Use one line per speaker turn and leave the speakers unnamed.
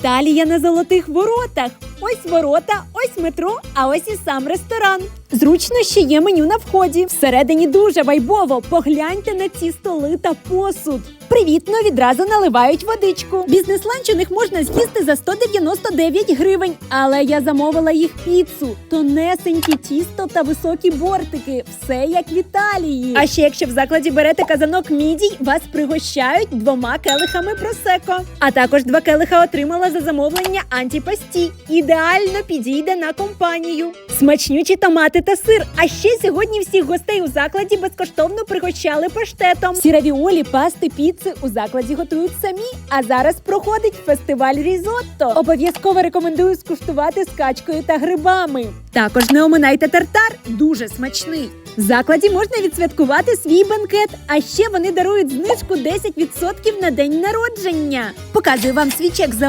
Італія на золотих воротах. Ось ворота, ось метро, а ось і сам ресторан. Зручно ще є меню на вході. Всередині дуже вайбово. Погляньте на ці столи та посуд. Привітно відразу наливають водичку. Бізнес-ланч у них можна з'їсти за 199 гривень, але я замовила їх піцу. Тонесенькі тісто та високі бортики. Все як в Італії. А ще якщо в закладі берете казанок мідій, вас пригощають двома келихами просеко. А також два келиха отримала за замовлення антіпасті. Ідеально підійде на компанію. Смачнючі томати та сир. А ще сьогодні всіх гостей у закладі безкоштовно пригощали паштетом. Всі равіолі, пасти, піци у закладі готують самі. А зараз проходить фестиваль різотто. Обов'язково рекомендую скуштувати з качкою та грибами. Також не оминайте тартар, дуже смачний. В закладі можна відсвяткувати свій бенкет, а ще вони дарують знижку 10% на день народження. Показую вам свій чек за